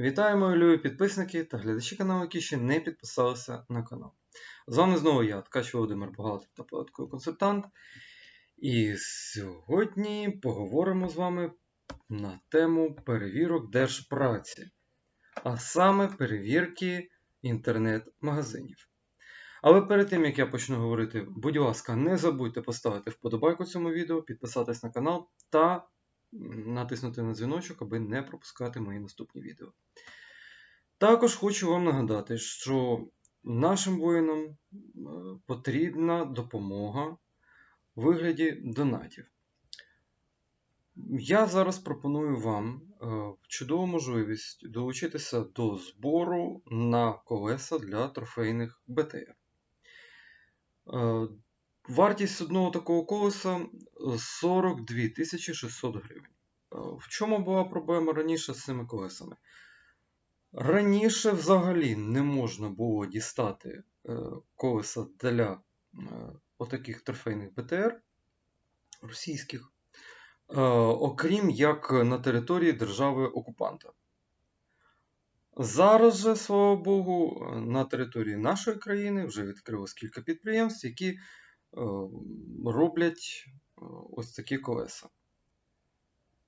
Вітаю, мої любі підписники та глядачі каналу, які ще не підписалися на канал. З вами знову я, Ткач Володимир Бухгалтер та податковий консультант. І сьогодні поговоримо з вами на тему перевірок держпраці, а саме перевірки інтернет-магазинів. Але перед тим як я почну говорити, будь ласка, не забудьте поставити вподобайку цьому відео, підписатись на канал та натиснути на дзвіночок, аби не пропускати мої наступні відео. Також хочу вам нагадати, що нашим воїнам е, потрібна допомога у вигляді донатів. Я зараз пропоную вам е, чудову можливість долучитися до збору на колеса для трофейних БТР. Е, Вартість одного такого колеса 42 600 гривень. Е, В чому була проблема раніше з цими колесами? Раніше взагалі не можна було дістати е, колеса для е, отаких трофейних БТР російських, окрім як на території держави-окупанта. Зараз же, слава Богу, на території нашої країни вже відкрилось кілька підприємств, які роблять ось такі колеса.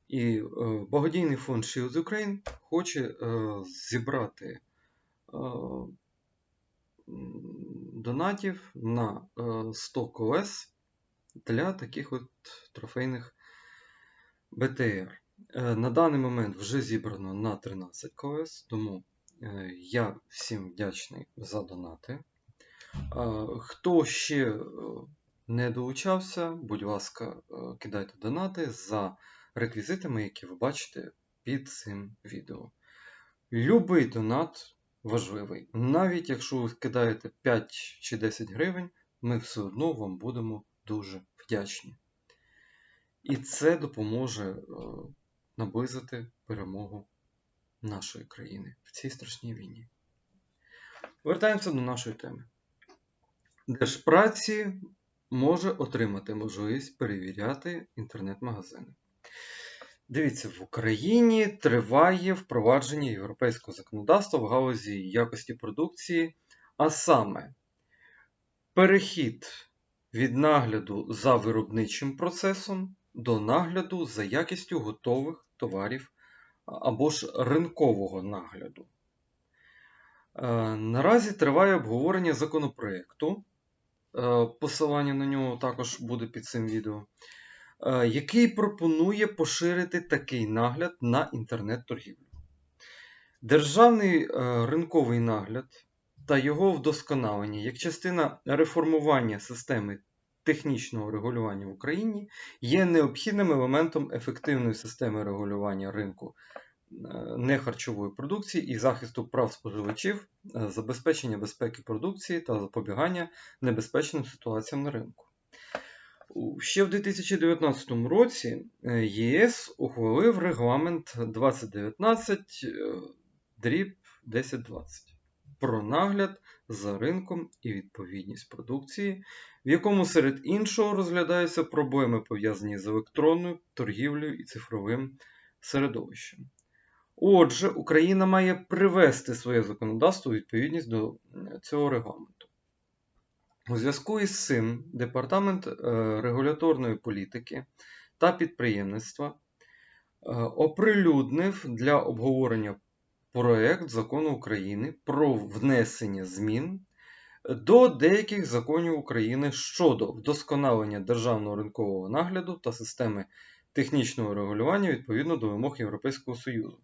І е, благодійний фонд Shields Ukraine хоче е, зібрати е, донатів на е, 100 колес для таких от трофейних БТР. Е, На даний момент вже зібрано на 13 колес, тому е, я всім вдячний за донати. Е, Хто ще е, не долучався, будь ласка, е, кидайте донати за реквізитами, які ви бачите під цим відео. Любий донат важливий. Навіть якщо ви кидаєте 5 чи 10 гривень, ми все одно вам будемо дуже вдячні. І це допоможе е, наблизити перемогу нашої країни в цій страшній війні. Вертаємося до нашої теми. Держпраці може отримати можливість перевіряти інтернет-магазини. Дивіться, в Україні триває впровадження європейського законодавства в галузі якості продукції, а саме перехід від нагляду за виробничим процесом до нагляду за якістю готових товарів або ж ринкового нагляду. Е, Наразі триває обговорення законопроекту, посилання на нього також буде під цим відео, е, який пропонує поширити такий нагляд на інтернет-торгівлю. Державний е, ринковий нагляд та його вдосконалення як частина реформування системи технічного регулювання в Україні є необхідним елементом ефективної системи регулювання ринку е, нехарчової продукції і захисту прав споживачів, е, забезпечення безпеки продукції та запобігання небезпечним ситуаціям на ринку. Ще в 2019 році е, ЄС ухвалив регламент 2019 е, дріб 1020 про нагляд за ринком і відповідність продукції, в якому серед іншого розглядаються проблеми, пов'язані з електронною торгівлею і цифровим середовищем. Отже, Україна має привести своє законодавство у відповідність до цього регламенту. У зв'язку із цим Департамент е, регуляторної політики та підприємництва е, оприлюднив для обговорення проект закону України про внесення змін до деяких законів України щодо вдосконалення державного ринкового нагляду та системи технічного регулювання відповідно до вимог Європейського Союзу,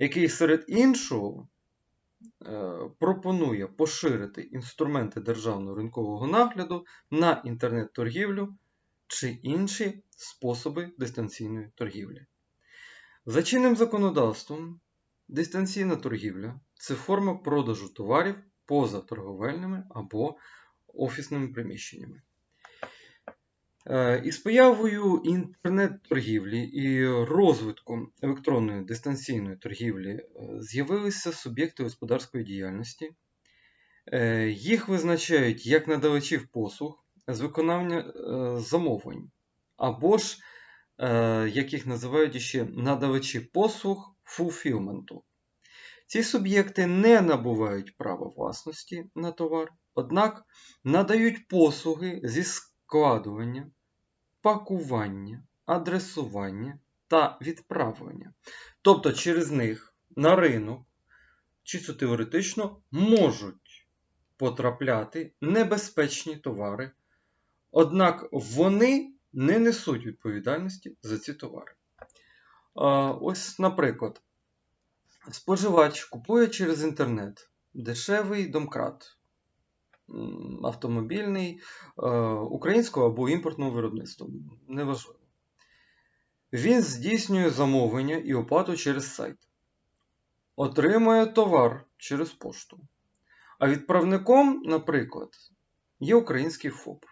який серед іншого е, пропонує поширити інструменти державного ринкового нагляду на інтернет-торгівлю чи інші способи дистанційної торгівлі. За чинним законодавством, дистанційна торгівля це форма продажу товарів поза торговельними або офісними приміщеннями. Е, Із появою інтернет-торгівлі і розвитком електронної дистанційної торгівлі е, з'явилися суб'єкти господарської діяльності. Е, Їх визначають як надавачів послуг з виконання замовлень, або ж, як їх називають ще надавачі послуг фулфілменту. Ці суб'єкти не набувають права власності на товар, однак надають послуги зі складування, пакування, адресування та відправлення. Тобто через них на ринок, чисто теоретично, можуть потрапляти небезпечні товари, однак вони не несуть відповідальності за ці товари. Ось, наприклад, споживач купує через інтернет дешевий домкрат автомобільний е, українського або імпортного виробництва. Неважливо. Він здійснює замовлення і оплату через сайт. Отримує товар через пошту. А відправником, наприклад, є український ФОП.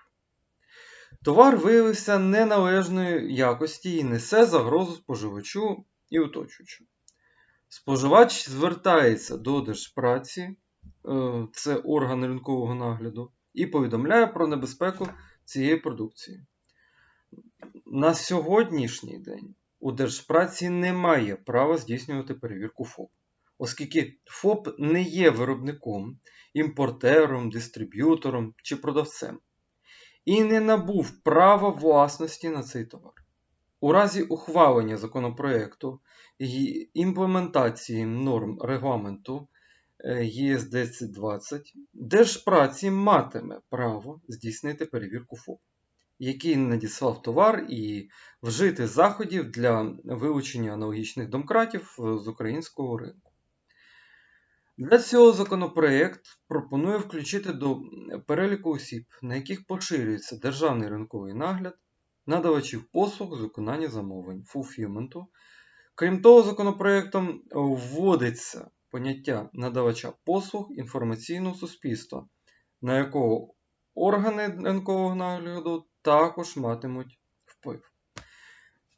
Товар виявився неналежної якості і несе загрозу споживачу і оточуючим. Споживач звертається до Держпраці, це орган ринкового нагляду, і повідомляє про небезпеку цієї продукції. На сьогоднішній день у Держпраці немає права здійснювати перевірку ФОП, оскільки ФОП не є виробником, імпортером, дистриб'ютором чи продавцем і не набув права власності на цей товар. У разі ухвалення законопроекту і імплементації норм регламенту е, ЄС 1020 Держпраці матиме право здійснити перевірку ФОП, який надіслав товар і вжити заходів для вилучення аналогічних домкратів з українського ринку. Для цього законопроект пропонує включити до переліку осіб, на яких поширюється державний ринковий нагляд, надавачів послуг з виконання замовлень, фулфілменту. Крім того, законопроектом вводиться поняття надавача послуг інформаційного суспільства, на якого органи ринкового нагляду також матимуть вплив.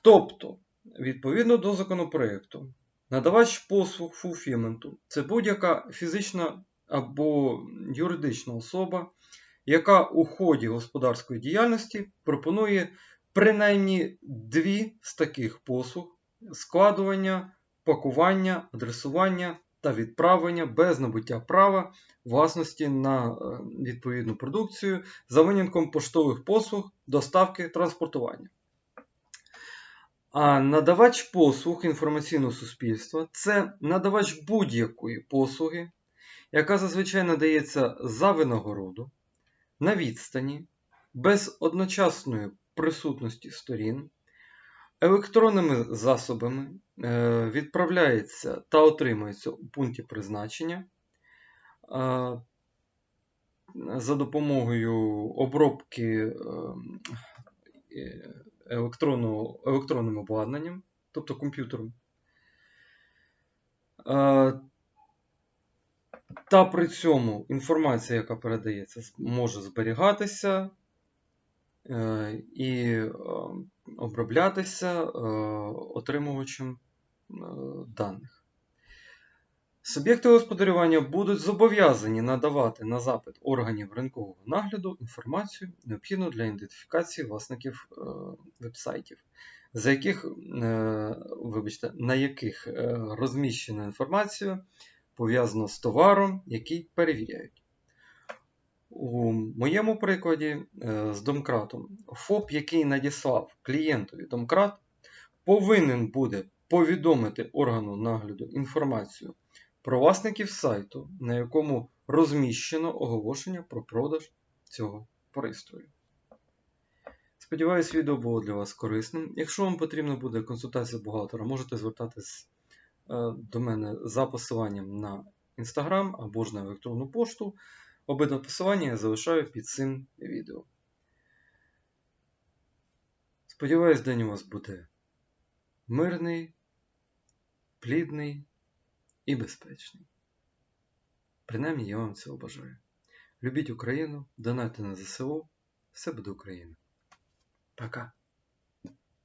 Тобто, відповідно до законопроекту, Надавач послуг фулфілменту це будь-яка фізична або юридична особа, яка у ході господарської діяльності пропонує принаймні дві з таких послуг складування, пакування, адресування та відправлення без набуття права власності на е, відповідну продукцію за винятком поштових послуг, доставки транспортування. А надавач послуг інформаційного суспільства це надавач будь-якої послуги, яка зазвичай надається за винагороду, на відстані, без одночасної присутності сторін, електронними засобами е, відправляється та отримується у пункті призначення. За допомогою обробки е, електронним обладнанням, тобто комп'ютером. Та при цьому інформація, яка передається, може зберігатися е, і е, оброблятися е, отримувачем даних. Суб'єкти господарювання будуть зобов'язані надавати на запит органів ринкового нагляду інформацію, необхідну для ідентифікації власників е, вебсайтів, за яких, е, вибачте, на яких е, розміщена інформація пов'язана з товаром, який перевіряють. У моєму прикладі з домкратом ФОП, який надіслав клієнтові домкрат, повинен буде повідомити органу нагляду інформацію про власників сайту, на якому розміщено оголошення про продаж цього пристрою. Сподіваюсь, відео було для вас корисним. Якщо вам потрібна буде консультація бухгалтера, можете звертатись е, до мене за посиланням на Instagram або ж на електронну пошту. Обидва посилання я залишаю під цим відео. Сподіваюсь, день у вас буде мирний, плідний і безпечний. Принаймні я вам цього бажаю. Любіть Україну, донайте на ЗСУ, все буде Україна. Пока!